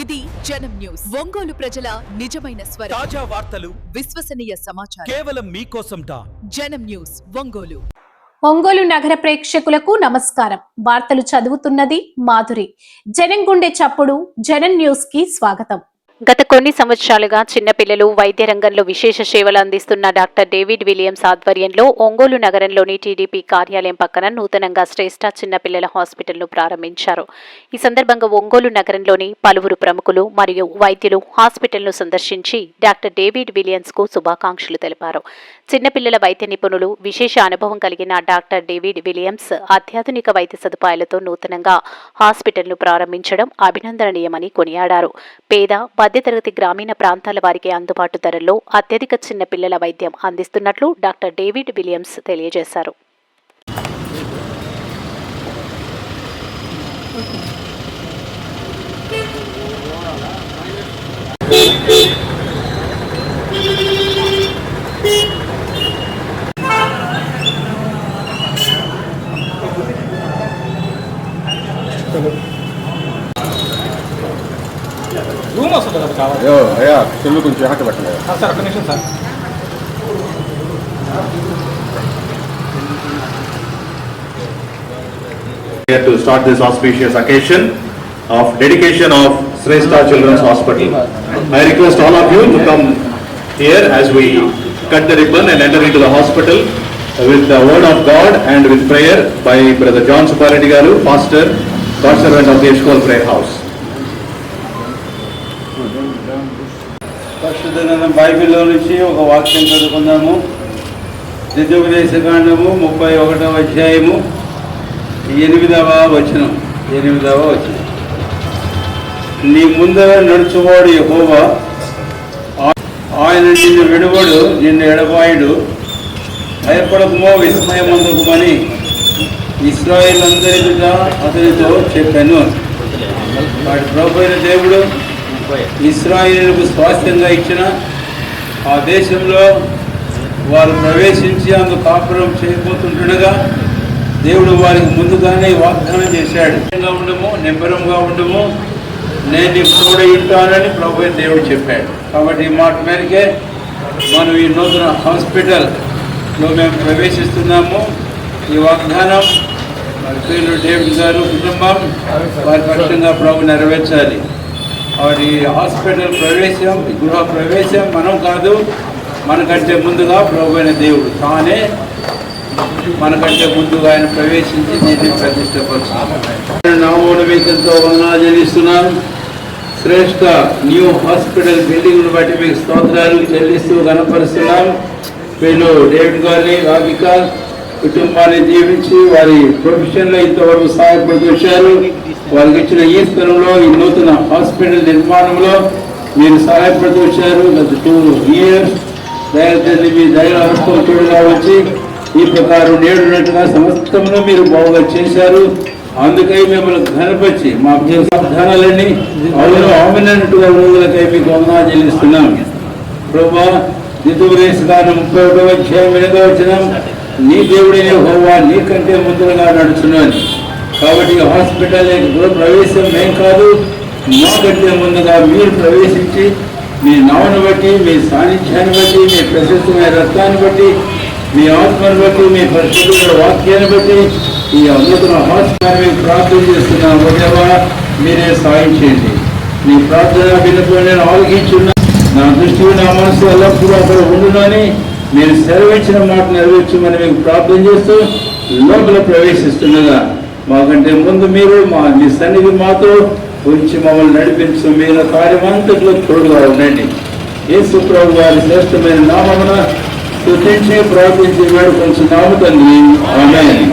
ఇది జనం న్యూస్. ఒంగోలు ప్రజల నిజమైన స్వరం. తాజా వార్తలు విశ్వసనీయ సమాచారం. కేవలం మీకోసంట జనం న్యూస్ ఒంగోలు. ఒంగోలు నగర ప్రేక్షకులకు నమస్కారం. వార్తలు చదువుతున్నది మాధురి. జనం గుండె చప్పుడు జనం న్యూస్కి స్వాగతం. గత కొన్ని సంవత్సరాలుగా చిన్నపిల్లలు వైద్య రంగంలో విశేష సేవలు అందిస్తున్న డాక్టర్ డేవిడ్ విలియమ్స్ ఆధ్వర్యంలో ఒంగోలు నగరంలోని టీడీపీ కార్యాలయం పక్కన నూతనంగా శ్రేష్ఠ చిన్నపిల్లల హాస్పిటల్ను ప్రారంభించారు. ఈ సందర్భంగా ఒంగోలు నగరంలోని పలువురు ప్రముఖులు మరియు వైద్యులు హాస్పిటల్ను సందర్శించి డాక్టర్ డేవిడ్ విలియమ్స్కు శుభాకాంక్షలు తెలిపారు. చిన్నపిల్లల వైద్య నిపుణులు విశేష అనుభవం కలిగిన డాక్టర్ డేవిడ్ విలియమ్స్ అత్యాధునిక వైద్య సదుపాయాలతో నూతనంగా హాస్పిటల్ను ప్రారంభించడం అభినందనీయమని కొనియాడారు. పేద మధ్యతరగతి గ్రామీణ ప్రాంతాల వారికి అందుబాటు ధరల్లో అత్యధిక చిన్న పిల్లల వైద్యం అందిస్తున్నట్లు డాక్టర్ డేవిడ్ విలియమ్స్ తెలియజేశారు. రూమ్ వస్తుంది కదా కావాలి అయ్యో చెల్లు కొంచెం పెట్టండి సార్ ఒక్క నిమిషం sir here to start this auspicious occasion of dedication of Srestha Children's Hospital. I request all of you to come here as we cut the ribbon and enter into the hospital with the word of God and with prayer by Brother John Supareddy Garu, pastor, God servant of the Eshkol Prayer House. పరిశుద్ధమైన బైబిల్లో నుంచి ఒక వాక్యం చదువుకుందాము. ద్వితీయోపదేశకాండము ముప్పై ఒకటవ అధ్యాయము ఎనిమిదవ వచనం. ఎనిమిదవ వచనం. నీ ముందర నడుచువాడు యెహోవా. ఆయన నిన్ను విడువడు నిన్ను ఎడబాయుడు. భయపడకుమో విస్మయమందుకుమని ఇస్రాయేల్ అందరిగా అతనితో చెప్పాను. వాడి ప్రభుత్వ దేవుడు ఇస్రాయేలుకు స్వాస్థ్యంగా ఇచ్చిన ఆ దేశంలో వారు ప్రవేశించి అందు కాపురం చేయబోతుంటుండగా దేవుడు వారికి ముందుగానే వాగ్దానం చేశాడు. ఉండము నిబ్బరంగా ఉండము నేను నీకు తోడై ఉంటానని ప్రభు దేవుడు చెప్పాడు. కాబట్టి ఈ మాట మేరకే మనం ఈ నూతన హాస్పిటల్లో మేము ప్రవేశిస్తున్నాము. ఈ వాగ్దానం మరి పేరు డేవిడ్ గారు కుటుంబం వారి పక్షంగా ప్రభు నెరవేర్చాలి. వారి హాస్పిటల్ ప్రవేశం గృహ ప్రవేశం మనం కాదు మనకంటే ముందుగా ప్రభు అయిన దేవుడు తానే మనకంటే ముందుగా ఆయన ప్రవేశించి దీన్ని ప్రతిష్టపరుచున్నాం నామోడు మీకు ఎంతో వందనాలు చెల్లిస్తున్నాను శ్రేష్ఠ న్యూ హాస్పిటల్ బిల్డింగ్ను బట్టి మీకు స్తోత్రాలు చెల్లిస్తూ కనపరుస్తున్నాం. వీళ్ళు డేవిడ్ గారిని రాధిక కుటుంబాన్ని జీవించి వారి ప్రొఫెషన్లో ఇంతవరకు సహాయపడుతూ వచ్చారు. వారికి ఇచ్చిన ఈ స్థలంలో ఈ నూతన హాస్పిటల్ నిర్మాణంలో మీరు సహాయపడుతూ వచ్చారు. గత టూ ఇయర్స్ దయచేసి మీ దైవ హస్తం చూడగా వచ్చి ఈ ప్రకారం నేడున్నట్టుగా సమస్తమును మీరు బాగుగా చేశారు. అందుకై మిమ్మల్ని ఘనపరిచి మా సాధనాలన్నీ అవును ఆమెనట్టుగా రోజులకై మీకు వందనాలు చెల్లిస్తున్నాం. ప్రభా దితురేసుగాను ముప్పై ఒకటో అధ్యాయం వెనుక వచ్చినాం నీ దేవుడైన హోవా నీకంటే ముందుగా నడుచున్నాను కాబట్టి హాస్పిటల్ ప్రవేశం మేం కాదు. మాకంటే ముందుగా మీరు ప్రవేశించి మీ నవను బట్టి మీ సాన్నిధ్యాన్ని బట్టి మీ ప్రశస్తమైన రక్తాన్ని బట్టి మీ ఆత్మను బట్టి మీ పరిశుద్ధుల వాక్యాన్ని బట్టి ఈ అమృతమైన హాస్పిటల్ మీకు ప్రార్థన చేస్తున్నాను ఒకటేవా మీరే సాయం చేయండి. మీ ప్రార్థన విన్నప్పుడు నేను ఆలోచించున్నా. నా దృష్టి నా మనసు ఎల్లప్పుడూ అక్కడ ఉండునని మీరు సెలవిచ్చిన మాట నెరవేర్చమని మీకు ప్రార్థన చేస్తూ లోపల ప్రవేశిస్తుండగా మాకంటే ముందు మీరు మా మీ సన్నిధి మాతో ఉంచి మమ్మల్ని నడిపించు మీరు కార్యమంతట్లో తోడుగా ఉండండి. యేసు ప్రభు వారి శ్రేష్టమైన నామమున స్థుతించి ప్రార్థించి వేడుకొంచు నామ తండ్రి. ఆమేన్.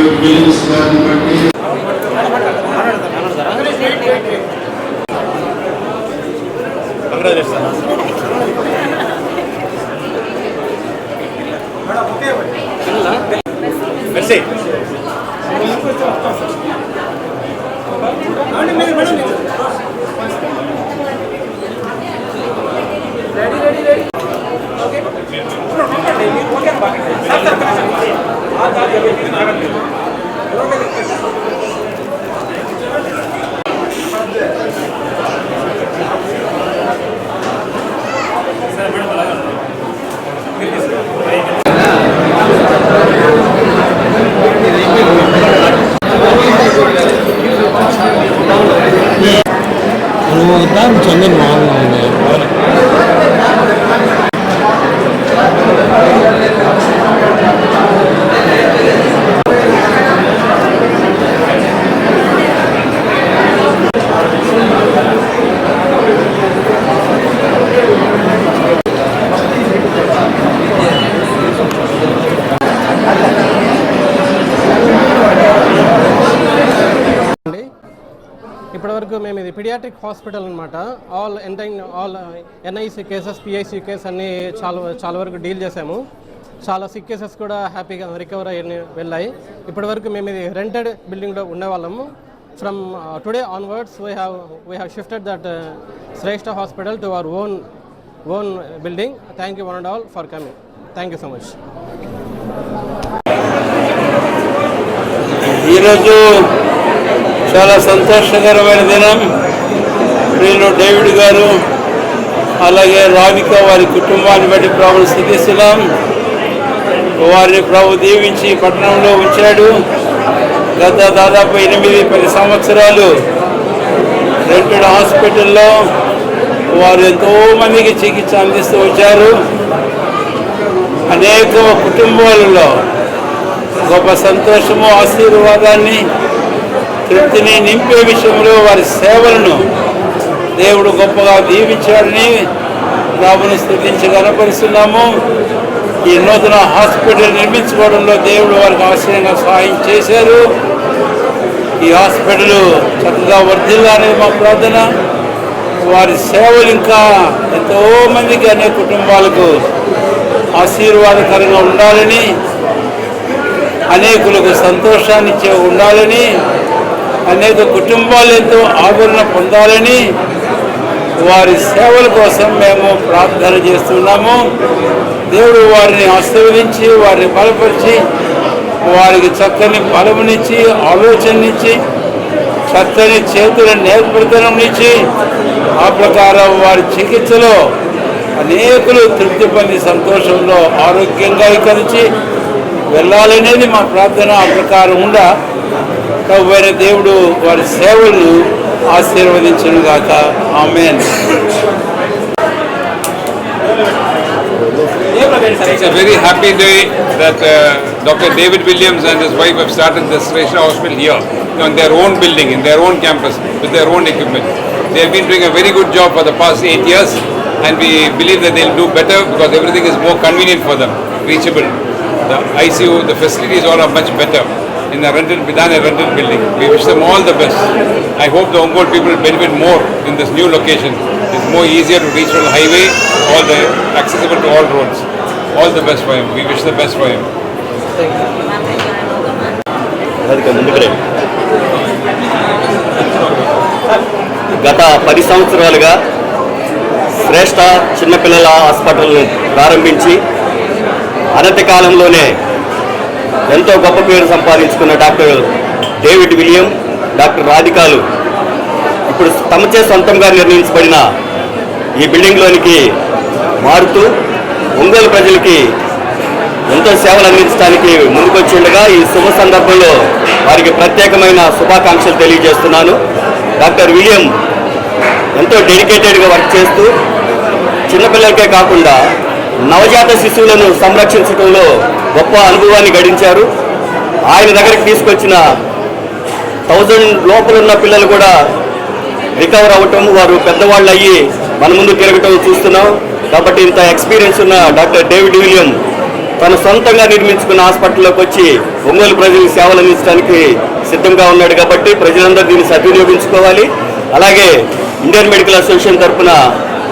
గారిని బట్టి నువ్వు paediatric hospital అనమాట all ఎంటైన్ all NIC cases PIC cases అన్ని చాలా చాలా వరకు డీల్ చేసాము చాలా సిక్ కేసెస్ కూడా హ్యాపీగా రికవర్ అయ్యి వెళ్ళాయి. ఇప్పటివరకు మేము ఇది రెంటెడ్ బిల్డింగ్లో ఉండేవాళ్ళము. From today onwards we have we have shifted that Shreshta hospital to our own own building thank you one and all for coming thank you so much ఈరోజు చాలా సంతోషకరమైన దినం. నేను డేవిడ్ గారు అలాగే రావిక వారి కుటుంబాన్ని బట్టి ప్రభులు స్థితిస్తున్నాం. వారిని ప్రభు దీవించి పట్టణంలో ఉంచాడు. గత దాదాపు ఎనిమిది పది సంవత్సరాలు రెంటెడ్ హాస్పిటల్లో వారు ఎంతో మందికి చికిత్స అందిస్తూ వచ్చారు. అనేక కుటుంబాలలో గొప్ప సంతోషము ఆశీర్వాదాన్ని తృప్తిని నింపే విషయంలో వారి సేవలను దేవుడు గొప్పగా దీవించాడని ప్రభుని స్థుతించి కనపరుస్తున్నాము ఈ నూతన హాస్పిటల్ నిర్మించుకోవడంలో దేవుడు వారికి ఆశ్చర్యంగా సహాయం చేశారు. ఈ హాస్పిటల్ చక్కగా వర్ధిల్లాలని మా ప్రార్థన. వారి సేవలు ఇంకా ఎంతో మందికి అనేక కుటుంబాలకు ఆశీర్వాదకరంగా ఉండాలని అనేకులకు సంతోషాన్ని ఉండాలని అనేక కుటుంబాలు ఎంతో ఆదరణ పొందాలని వారి సేవల కోసం మేము ప్రార్థన చేస్తున్నాము. దేవుడు వారిని ఆశీర్వదించి వారిని బలపరిచి వారికి చక్కని బలమునిచ్చి ఆలోచననిచ్చి చక్కని చేతుల నేర్పరితనంనిచ్చి ఆ ప్రకారం వారి చికిత్సలో అనేకులు తృప్తి పొంది సంతోషంలో ఆరోగ్యంగా కలిసి వెళ్ళాలనేది మా ప్రార్థన ఆ ప్రకారం ఉండ. దేవుడు వారి సేవలు ఆశీర్వదించను గాక amen It's a very happy day that uh, Dr. David Williams and his wife have started this Sreshna Hospital here on their own building, in their own campus, with their own equipment. They have been doing a very good job for the past eight years and we believe that they'll do better because everything is more convenient for them, reachable. The ICU, the facilities all are much better In the rented, Bidane a rented building. We wish them all the best. I hope the Ongol people benefit more in this new location. It's more easier to reach from the highway, all the accessible to all roads. All the best for him. We wish the best for him. గత పది సంవత్సరాలుగా శ్రేష్ట చిన్నపిల్లల హాస్పిటల్ని ప్రారంభించి అనతి కాలంలోనే ఎంతో గొప్ప పేరు సంపాదించుకున్న డాక్టర్ డేవిడ్ విలియం డాక్టర్ రాధికాలు. ఇప్పుడు తమచే సొంతంగా నిర్ణయించబడిన ఈ బిల్డింగ్లోనికి మారుతూ ఒంగోలు ప్రజలకి ఎంతో సేవలు అందించడానికి ముందుకొచ్చిండగా ఈ శుభ సందర్భంలో వారికి ప్రత్యేకమైన శుభాకాంక్షలు తెలియజేస్తున్నాను. డాక్టర్ విలియం ఎంతో డెడికేటెడ్గా వర్క్ చేస్తూ చిన్నపిల్లలకే కాకుండా నవజాత శిశువులను సంరక్షించడంలో గొప్ప అనుభవాన్ని గడించారు. ఆయన దగ్గరికి తీసుకొచ్చిన థౌజండ్ లోపల ఉన్న పిల్లలు కూడా రికవర్ అవ్వటం వారు పెద్దవాళ్ళు అయ్యి మన ముందు తిరగటం చూస్తున్నాం. కాబట్టి ఇంత ఎక్స్పీరియన్స్ ఉన్న డాక్టర్ డేవిడ్ విలియం తన సొంతంగా నిర్మించుకున్న హాస్పిటల్లోకి వచ్చి ఒంగోలు ప్రజలకు సేవలు అందించడానికి సిద్ధంగా ఉన్నాడు కాబట్టి ప్రజలందరూ దీన్ని సద్వినియోగించుకోవాలి. అలాగే ఇండియన్ మెడికల్ అసోసియేషన్ తరఫున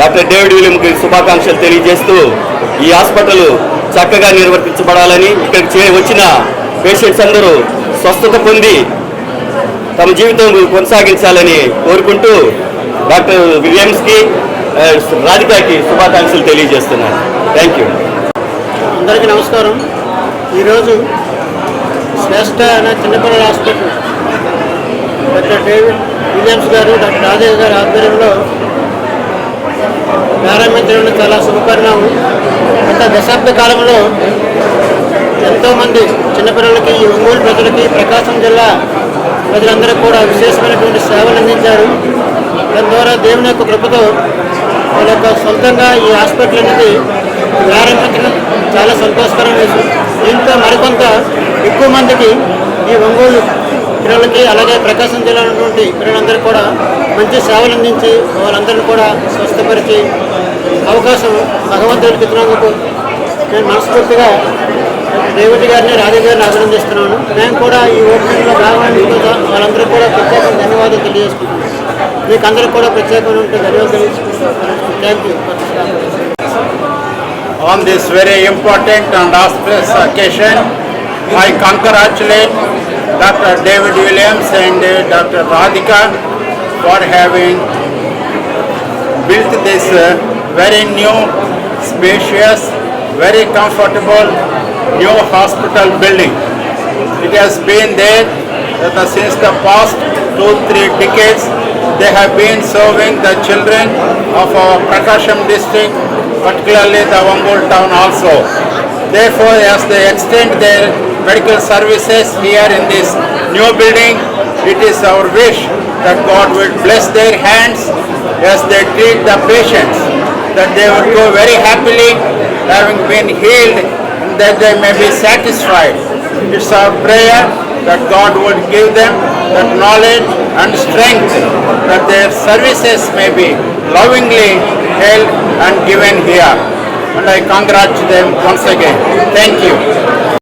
డాక్టర్ డేవిడ్ విలియంకి శుభాకాంక్షలు తెలియజేస్తూ ఈ హాస్పిటల్ చక్కగా నిర్వర్తించబడాలని ఇక్కడికి చే వచ్చిన పేషెంట్స్ అందరూ స్వస్థత పొంది తమ జీవితం కొనసాగించాలని కోరుకుంటూ డాక్టర్ విలియమ్స్కి రాధికాకి శుభాకాంక్షలు తెలియజేస్తున్నాను. థ్యాంక్ యూ అందరికీ నమస్కారం. ఈరోజు శ్రేష్ట అనే చిన్నపిల్లల హాస్పిటల్ డాక్టర్ డేవిడ్ విలియమ్స్ గారు డాక్టర్ రాజేష్ గారి ఆధ్వర్యంలో ప్రారంభించడం చాలా శుభపరిణామం గత దశాబ్ద కాలంలో ఎంతోమంది చిన్నపిల్లలకి ఈ ఒంగోలు ప్రజలకి ప్రకాశం జిల్లా ప్రజలందరూ కూడా విశేషమైనటువంటి సేవలు అందించారు. దాని ద్వారా దేవుని యొక్క కృపతో వాళ్ళ యొక్క సొంతంగా ఈ హాస్పిటల్ అనేది ప్రారంభించడం చాలా సంతోషకరమైన విషయం. దీంతో మరికొంత ఎక్కువ మందికి ఈ ఒంగోలు పిల్లలకి అలాగే ప్రకాశం జిల్లా ఉన్నటువంటి పిల్లలందరూ కూడా మంచి సేవలు అందించి వాళ్ళందరినీ కూడా స్వస్థపరిచి అవకాశం భగవంతుడికి ఇచ్చినందుకు నేను మనస్ఫూర్తిగా రేవతి గారిని రాజు గారిని అభినందిస్తున్నాను మేము కూడా ఈ ఓపెనింగ్లో భాగమైన వాళ్ళందరూ కూడా ప్రత్యేకంగా ధన్యవాదాలు తెలియజేసుకుంటున్నాను మీకు అందరికీ కూడా ప్రత్యేకంగా ధన్యవాదాలు తెలియజేసుకుంటున్నాను thank you On this very important and auspicious occasion, I congratulate Dr. David Williams and Dr. Radhika for having built this uh, very new, spacious, very comfortable new hospital building. It has been there since the past two, three decades. They have been serving the children of our Prakasham district, particularly the Ongol town also. Therefore, as they extend their medical services here in this new building, it is our wish that God will bless their hands as they treat the patients, that they would go very happily, having been healed, and that they may be satisfied. It's our prayer that God would give them that knowledge and strength, that their services may be lovingly held and given here. And I congratulate them once again. Thank you.